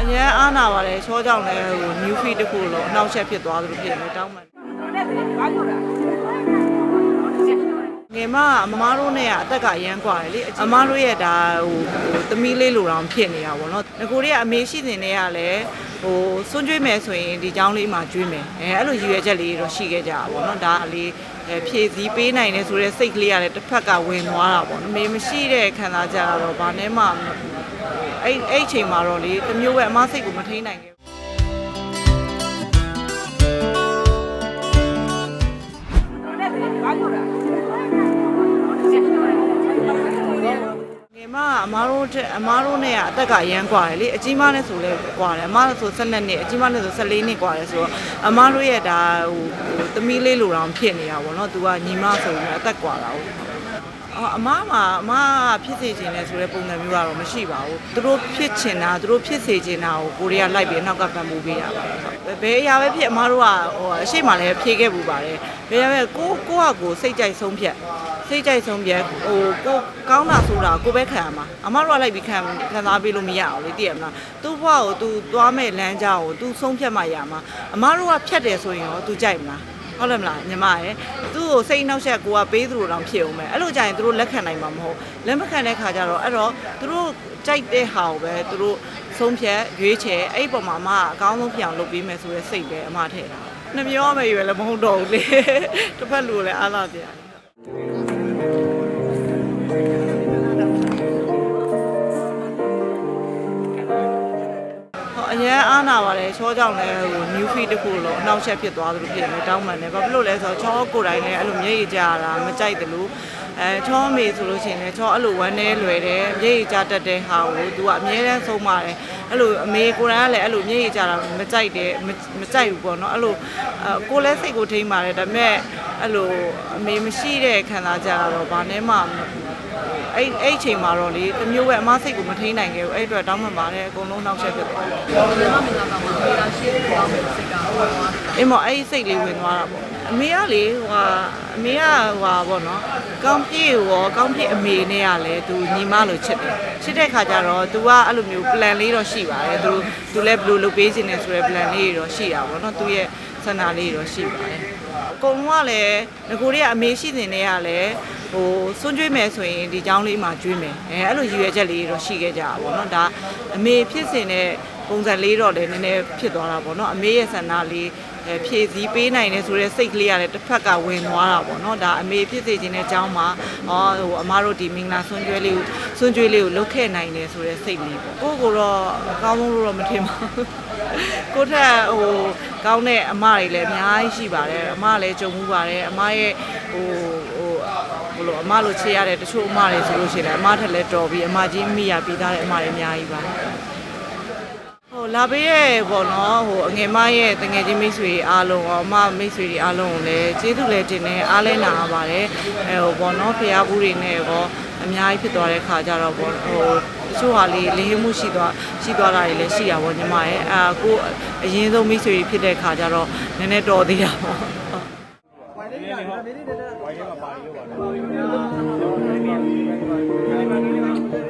အရန်အားနာပါတယ်ချောကြောင့်လည်းဟို new feed တစ်ခုလုံးအနောက်ချက်ဖြစ်သွားသလိုဖြစ်နေတောင်းပန် ငယ်မအမမတို့နဲ့ကအသက်ကရမ်းกว่าတယ်လေအမတို့ရဲ့ဒါဟိုဟိုသမီးလေးလိုတောင်ဖြစ်နေတာပေါ့နော်ငကိုတွေကအမေရှိနေတွေကလည်းဟိုစွန့်ကြွေးမယ်ဆိုရင်ဒီเจ้าလေးမှာကျွေးမယ်အဲအဲ့လိုရည်ရွယ်ချက်လေးတော့ရှိခဲ့ကြတာပေါ့နော်ဒါကလေးအဲဖြည့်စည်းပေးနိုင်တယ်ဆိုတဲ့စိတ်ကလေးကလည်းတစ်ဖက်ကဝင်သွားတာပေါ့နော်မေမရှိတဲ့ခံစားချက်ကတော့ဘာနဲ့မှအဲ့အဲ့အချိန်မှာတော့လေတစ်မျိုးပဲအမစိတ်ကိုမထိန်နိုင်ခဲ့ဘူး မကအမားတို့တက်အမားတို့နဲ့ကအသက်ကရမ်းกว่าတယ်လေအကြီးမနဲ့ဆိုလဲกว่าတယ်အမားဆို12နှစ်အကြီးမနဲ့ဆို14နှစ်กว่าတယ်ဆိုတော့အမားတို့ရဲ့ဒါဟိုဟိုသမီးလေးလိုတောင်ဖြစ်နေတာပေါ့နော်။ तू ကညီမဆိုပြီးအသက်กว่าတာဟုတ်အော်အမမှာအမကဖြစ်စေခြင်းလဲဆိုတဲ့ပုံစံမျိုးကတော့မရှိပါဘူး။သူတို့ဖြစ်ချင်တာသူတို့ဖြစ်စေခြင်းတာကိုကိုရီးယားလိုက်ပြီးနောက်ကပံ့ပိုးပေးတာပါ။ဘယ်အရာပဲဖြစ်အမတို့ကဟိုအရှိမလည်းဖြေခဲ့ပူပါတယ်။ဘယ်အရာပဲကိုကိုကကိုစိတ်ကြိုက်ဆုံးဖြတ် စိတ်ကြိုက်ဆုံးဖြတ်ဟိုကိုကောင်းတာဆိုတာကိုပဲခံရမှာအမတို့ကလိုက်ပြီးခံခံစားပေးလို့မရအောင်လေသိရမလား။ तू ဘွားကို तू သွားမဲ့လမ်းကြောင်းကို तू ဆုံးဖြတ်မှရမှာအမတို့ကဖြတ်တယ်ဆိုရင်ရော तू ကြိုက်မလား ဟုတ်တယ်မလားညီမရယ်သူ့ကိုစိတ်နှောက်ယှက်ကိုကပေးသူတို့တောင်ဖြစ်အောင်ပဲအဲ့လိုကြရင်သူတို့လက်ခံနိုင်မှာမဟုတ်လက်မခံတဲ့ခါကျတော့အဲ့တော့သူတို့ကြိုက်တဲ့ဟာကိုပဲသူတို့ဆုံးဖြတ်ရွေးချယ်အဲ့ဒီပုံမှာအမကအကောင်းဆုံးပြောင်းလုပ်ပေးမယ်ဆိုတဲ့စိတ်ပဲအမထည့်တာနှပြောမယ်ရွယ်လည်းမဟုတ်တော့ဘူးလေတစ်ဖက်လူလည်းအားလာပြရတယ် အရန်အားနာပါတယ်ချောကြောင့်လည်းဟို new feed တစ်ခုလုံးအနောက်ချက်ဖြစ်သွားသလိုဖြစ်နေတောင်းပန်တယ်ဘာဖြစ်လို့လဲဆိုတော့ချောကိုယ်တိုင်လည်းအဲ့လိုမျက်ရည်ကျရတာမကြိုက်တယ်လို့အဲချောမေဆိုလို့ရှိရင်လည်းချောအဲ့လိုဝမ်းနေလွယ်တယ်မျက်ရည်ကျတတ်တဲ့ဟာကို तू ကအမြဲတမ်းဆုံးပါတယ်အဲ့လိုအမေကိုယ်တိုင်ကလည်းအဲ့လိုမျက်ရည်ကျတာမကြိုက်တယ်မမကြိုက်ဘူးပေါ့နော်အဲ့လိုအကိုယ်လည်းစိတ်ကိုထိန်းပါတယ်ဒါပေမဲ့အဲ့လိုအမေမရှိတဲ့ခံစားချက်ကတော့ဘာနဲ့မှ အဲ့အဲ့အချိန်မှာတော့လေတစ်မျိုးပဲအမစိတ်ကိုမထိန်းနိုင်ခဲ့ဘူးအဲ့အတွက်တောင်းပန်ပါတယ်အကုန်လုံးနောက်ချက်ဖြစ်သွားတယ်အင်းမအဲ့ဒီစိတ်လေးဝင်သွားတာပေါ့အမေကလေဟိုဟာအမေကဟိုဟာပေါ့နော်ကောင်းပြေရောကောင်းပြေအမေနဲ့ကလည်းသူညီမလိုချစ်တယ်ချစ်တဲ့ခါကျတော့ तू ကအဲ့လိုမျိုး plan လေးတော့ရှိပါတယ်သူ तू လည်းဘယ်လိုလုပ်ပေးခြင်းလဲဆိုတဲ့ plan လေးတွေတော့ရှိတာပေါ့နော်သူရဲ့ ဆန္ဒလေးတွေတော့ရှိပါတယ်အကုန်လုံးကလည်းငကိုတွေကအမေရှိနေနေကလည်းဟိုစွန့်ကြွေးမယ်ဆိုရင်ဒီเจ้าလေးမှာကျွေးမယ်အဲအဲ့လိုရည်ရွယ်ချက်လေးတွေတော့ရှိခဲ့ကြတာပေါ့နော်ဒါအမေဖြစ်စဉ်တဲ့ ပုံစံလေးတော့လည်းနည်းနည်းဖြစ်သွားတာပေါ့နော်အမေရဲ့ဆန္ဒလေးအဲဖြည့်စည်းပေးနိုင်တယ်ဆိုတဲ့စိတ်ကလေးကလည်းတစ်ဖက်ကဝင်သွားတာပေါ့နော်ဒါအမေဖြစ်စေခြင်းတဲ့အကြောင်းမှာဟောဟိုအမားတို့ဒီမင်္ဂလာဆွန်ကျွဲလေးကိုဆွန်ကျွေးလေးကိုလုတ်ခဲ့နိုင်တယ်ဆိုတဲ့စိတ်လေးပေါ့ကိုယ့်ကိုယ်တော့အကောင်းဆုံးလို့တော့မထင်ပါဘူးကိုယ့်ထက်ဟိုကောင်းတဲ့အမတွေလည်းအများကြီးရှိပါတယ်အမလည်းကြုံမှုပါတယ်အမရဲ့ဟိုဟိုဘလို့အမလိုချေရတဲ့တချို့အမတွေဆိုလို့ရှိရင်လည်းအမထက်လည်းတော်ပြီးအမကြီးမိရပြီးသားတဲ့အမတွေအများကြီးပါ ဟိုလာပေးရဲ့ပေါ့နော်ဟိုအငယ်မရဲ့တငယ်ချင်းမိတ်ဆွေအားလုံးရောအမမိတ်ဆွေတွေအားလုံးကိုလည်းကျေးဇူးလည်းတင်တယ်အားလည်းနာပါတယ်အဲဟိုပေါ့နော်ဖျားဘူးတွေနဲ့ရောအများကြီးဖြစ်သွားတဲ့ခါကျတော့ပေါ့ဟိုတချို့ဟာလေးလေးမှုရှိသွားရှိသွားတာတွေလည်းရှိတာပေါ့ညီမရဲ့အာကိုအရင်ဆုံးမိတ်ဆွေတွေဖြစ်တဲ့ခါကျတော့နည်းနည်းတော်သေးတာပေါ့ဟုတ်